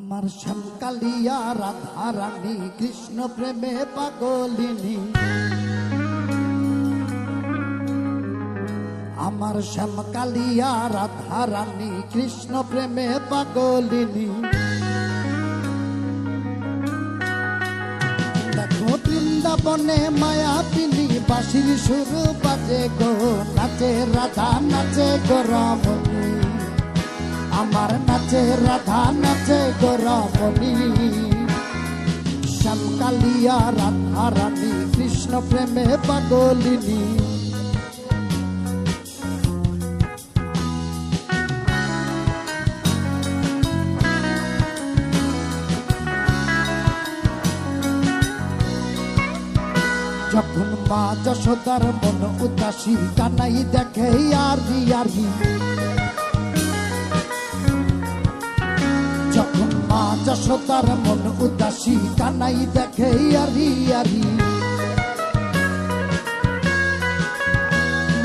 আমার শ্যামকালিয়া, রাধা রানী, কৃষ্ণ প্রেমে পাগলিনী। আমার শ্যামকালিয়া, রাধা রানী, কৃষ্ণ প্রেমে পাগলিনী। দেখো বৃন্দাবনে মায়াবিনী বাঁশির সুর বাজে গো, নাচে রাধা, নাচে গো আমার নাচে, রাধা নাচে গো রমণী শ্যামকালিয়া রাধা রানী কৃষ্ণ প্রেমে পাগলিনী। যখন মা যশোদার মন উদাসী, কানাই দেখে আরি আরি যশোদার মন উদাসী, কানাই দেখে আরি আরি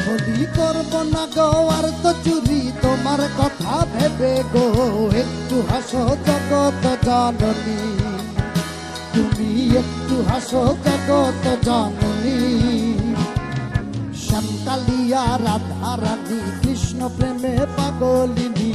বলি করব না গো, আর তো চুরি তোমার কথা ভেবে গো, একটু হাসো জগত জননী। তুমি একটু হাসো জগত জননী। শ্যামকালিয়া রাধা রানী কৃষ্ণ প্রেমে পাগলিনী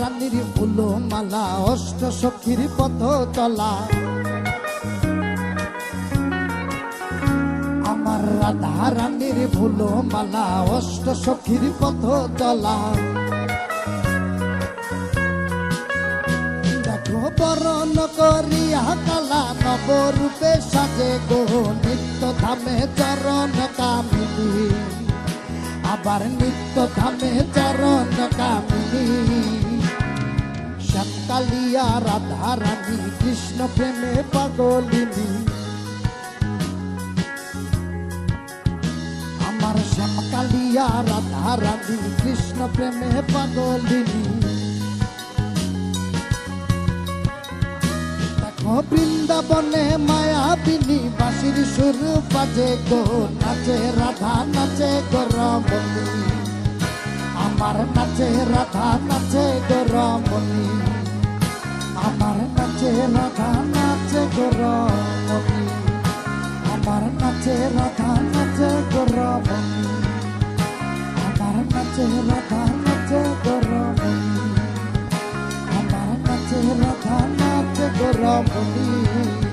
রানীর ফুলো মালা অষ্ট সখীর পথ চলা আমার রাধা রানীর ফুলো মালা অষ্ট সখীর পথ চলা দেখো বরণ করিয়া কালা, নবরূপে সাজে গো, নিত্য ধামে চরণ কামিনী। আবার নিত্য ধামে শ্যামকালিয়া রাধা রানী কৃষ্ণ প্রেমে পাগলিনী আমার শ্যামকালিয়া রাধা রানী কৃষ্ণ প্রেমে পাগলিনী দেখো বৃন্দাবনে মায়াবিনী বাঁশির সুর বাজে গো, নাচে রাধা, নাচে গো রমণী। আমার নাচে রাধা, নাচে গো রমণী। রাধা নাচে গো রমণী আমার নাচে রাধা নাচে গো রমণী আমার নাচে রাধা নাচে গো রমণী আমার নাচে রাধা নাচে গো রমণী